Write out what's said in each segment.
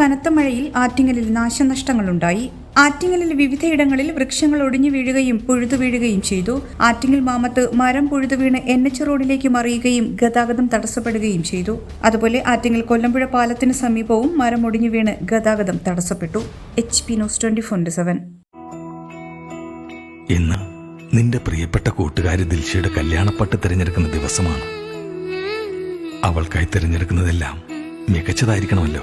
കനത്ത മഴയിൽ ആറ്റിങ്ങലിൽ നാശനഷ്ടങ്ങളുണ്ടായി. ആറ്റിങ്ങലിൽ വിവിധയിടങ്ങളിൽ വൃക്ഷങ്ങൾ ഒടിഞ്ഞു വീഴുകയും പുഴുതു വീഴുകയും ചെയ്തു. ആറ്റിങ്ങൽ മാമത്ത് മരം പുഴുതു വീണ് എൻ എച്ച് റോഡിലേക്ക് മറിയുകയും ഗതാഗതം തടസ്സപ്പെടുകയും ചെയ്തു. അതുപോലെ ആറ്റിങ്ങൽ കൊല്ലമ്പുഴ പാലത്തിന് സമീപവും മരം ഒടിഞ്ഞു വീണ് ഗതാഗതം തടസ്സപ്പെട്ടു. H P news twenty four seven. ഇന്ന് നിന്റെ പ്രിയപ്പെട്ട കൂട്ടുകാരി ദിൽഷയുടെ കല്യാണപ്പട്ട് തിരഞ്ഞെടുക്കുന്ന ദിവസമാണ്. അവൾക്കായി തിരഞ്ഞെടുക്കുന്നതെല്ലാം മികച്ചതായിരിക്കണമല്ലോ.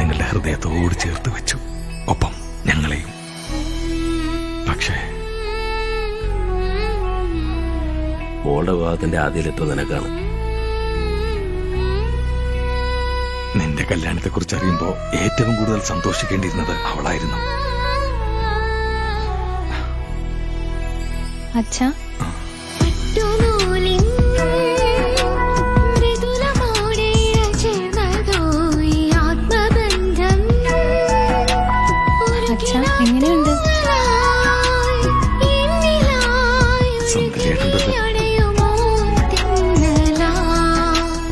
നിങ്ങളുടെ ഹൃദയത്തോട് ചേർത്ത് വെച്ചു. ഒപ്പം ഞങ്ങളെയും. പക്ഷേ മോളുടെ വിവാഹത്തിന്റെ ആദ്യയിലെത്തും നിനക്കാണ്. നിന്റെ കല്യാണത്തെക്കുറിച്ച് അറിയുമ്പോ ഏറ്റവും കൂടുതൽ സന്തോഷിക്കേണ്ടിയിരുന്നത് അവളായിരുന്നു. അച്ഛാ